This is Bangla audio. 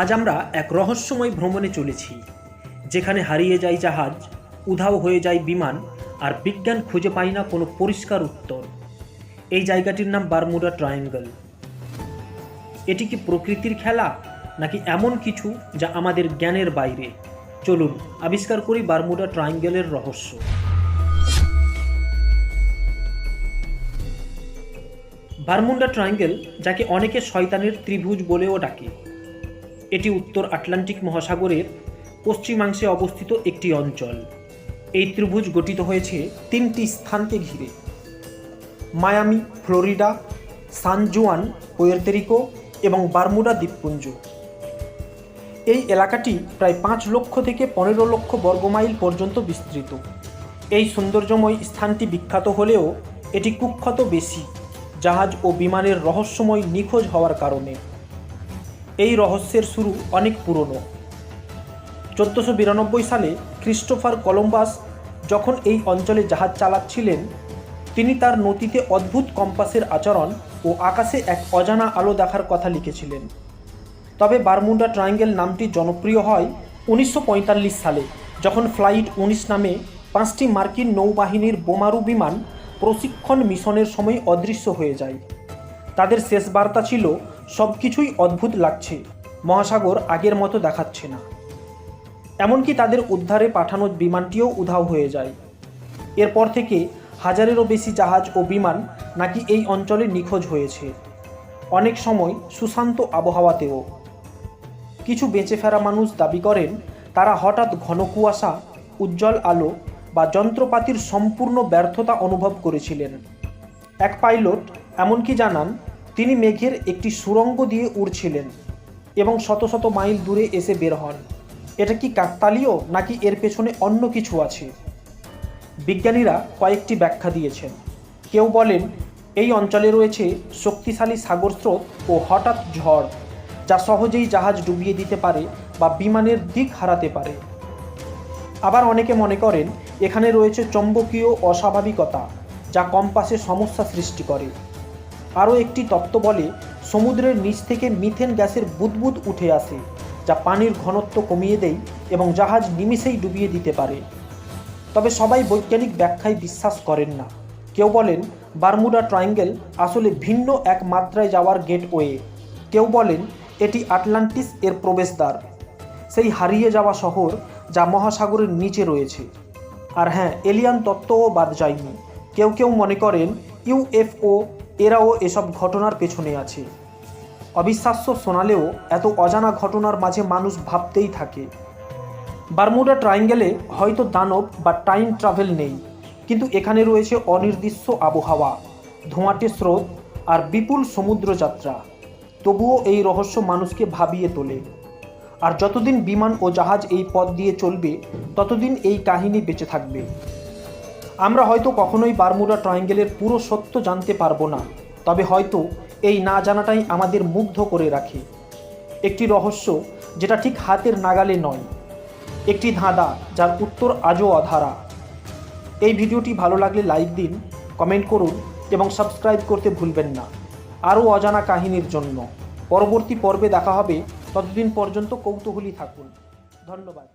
আজ আমরা এক রহস্যময় ভ্রমণে চলেছি, যেখানে হারিয়ে যায় জাহাজ, উধাও হয়ে যায় বিমান, আর বিজ্ঞান খুঁজে পায় না কোনো পরিষ্কার উত্তর। এই জায়গাটির নাম বারমুডা ট্রায়াঙ্গল। এটি কি প্রকৃতির খেলা, নাকি এমন কিছু যা আমাদের জ্ঞানের বাইরে? চলুন আবিষ্কার করি বারমুডা ট্রায়াঙ্গেলের রহস্য। বারমুন্ডা ট্রায়াঙ্গেল, যাকে অনেকে শয়তানের ত্রিভুজ বলেও ডাকে এটি উত্তর আটলান্টিক মহাসাগরের পশ্চিমাংশে অবস্থিত একটি অঞ্চল। এই ত্রিভুজ গঠিত হয়েছে তিনটি স্থানকে ঘিরে। মায়ামি, ফ্লোরিডা, সান জুয়ান, পোয়ের্তেরিকো এবং বারমুডা দ্বীপপুঞ্জ। এই এলাকাটি প্রায় পাঁচ লক্ষ থেকে পনেরো লক্ষ বর্গমাইল পর্যন্ত বিস্তৃত। এই সৌন্দর্যময় স্থানটি বিখ্যাত হলেও এটি কুখ্যাত বেশি জাহাজ ও বিমানের রহস্যময় নিখোঁজ হওয়ার কারণে। এই রহস্যের শুরু অনেক পুরনো। চোদ্দোশো বিরানব্বই সালে ক্রিস্টোফার কলম্বাস যখন এই অঞ্চলে জাহাজ চালাচ্ছিলেন, তিনি তার নথিতে অদ্ভুত কম্পাসের আচরণ ও আকাশে এক অজানা আলো দেখার কথা লিখেছিলেন। তবে বারমুন্ডা ট্রায়াঙ্গেল নামটি জনপ্রিয় হয় উনিশশো পঁয়তাল্লিশ সালে, যখন ফ্লাইট উনিশ নামে পাঁচটি মার্কিন নৌবাহিনীর বোমারু বিমান প্রশিক্ষণ মিশনের সময় অদৃশ্য হয়ে যায়। তাদের শেষ বার্তা ছিল সব কিছুই অদ্ভুত লাগছে। মহাসাগর আগের মতো দেখাচ্ছে না। এমনকি তাদের উদ্ধারে পাঠানো বিমানটিও উধাও হয়ে যায়। এরপর থেকে হাজারেরও বেশি জাহাজ ও বিমান নাকি এই অঞ্চলে নিখোঁজ হয়েছে। অনেক সময় সুশান্ত আবহাওয়াতেও। কিছু বেঁচে ফেরা মানুষ দাবি করেন, তারা হঠাৎ ঘন কুয়াশা, উজ্জ্বল আলো বা যন্ত্রপাতির সম্পূর্ণ ব্যর্থতা অনুভব করেছিলেন। এক পাইলট এমনকি জানান তিনি মেঘের একটি সুড়ঙ্গ দিয়ে উড়ছিলেন এবং শত শত মাইল দূরে এসে বের হন। এটা কি কাকতালীয় নাকি এর পেছনে অন্য কিছু আছে? বিজ্ঞানীরা কয়েকটি ব্যাখ্যা দিয়েছেন। কেউ বলেন, এই অঞ্চলে রয়েছে শক্তিশালী সাগর স্রোত ও হঠাৎ ঝড়, যা সহজেই জাহাজ ডুবিয়ে দিতে পারে বা বিমানের দিক হারাতে পারে। আবার অনেকে মনে করেন, এখানে রয়েছে চৌম্বকীয় অস্বাভাবিকতা, যা কম্পাসে সমস্যা সৃষ্টি করে। আরও একটি তত্ত্ব বলে, সমুদ্রের নিচ থেকে মিথেন গ্যাসের বুদবুদ উঠে আসে, যা পানির ঘনত্ব কমিয়ে দেয় এবং জাহাজ নিমিষেই ডুবিয়ে দিতে পারে। তবে সবাই বৈজ্ঞানিক ব্যাখ্যায় বিশ্বাস করেন না। কেউ বলেন, বারমুডা ট্রায়াঙ্গেল আসলে ভিন্ন এক মাত্রায় যাওয়ার গেটওয়ে। কেউ বলেন, এটি আটলান্টিস এর প্রবেশদ্বার। সেই হারিয়ে যাওয়া শহর যা মহাসাগরের নিচে রয়েছে। আর হ্যাঁ এলিয়ান তত্ত্বও বাদ যায়নি। কেউ কেউ মনে করেন ইউএফও এরাও এসব ঘটনার পেছনে আছে। অবিশ্বাস্য শোনালেও এত অজানা ঘটনার মাঝে মানুষ ভাবতেই থাকে। বারমুডা ট্রায়াঙ্গেলে হয়তো দানব বা টাইম ট্রাভেল নেই, কিন্তু এখানে রয়েছে অনির্দিষ্ট আবহাওয়া, ধোঁয়াটে স্রোত আর বিপুল সমুদ্রযাত্রা। তবুও এই রহস্য মানুষকে ভাবিয়ে তোলে। আর যতদিন বিমান ও জাহাজ এই পথ দিয়ে চলবে, ততদিন এই কাহিনী বেঁচে থাকবে। আমরা হয়তো কখনোই বারমুডা ট্রায়াঙ্গেলের পুরো সত্য জানতে পারব না, তবে হয়তো এই না জানাটাই আমাদের মুগ্ধ করে রাখে। একটি রহস্য যেটা ঠিক হাতের নাগালে নয়, একটি ধাঁধা যার উত্তর আজও অধারা। এই ভিডিওটি ভালো লাগলে লাইক দিন, কমেন্ট করুন এবং সাবস্ক্রাইব করতে ভুলবেন না। আরও অজানা কাহিনীর জন্য। পরবর্তী পর্বে দেখা হবে, ততদিন পর্যন্ত কৌতূহলী থাকুন। ধন্যবাদ।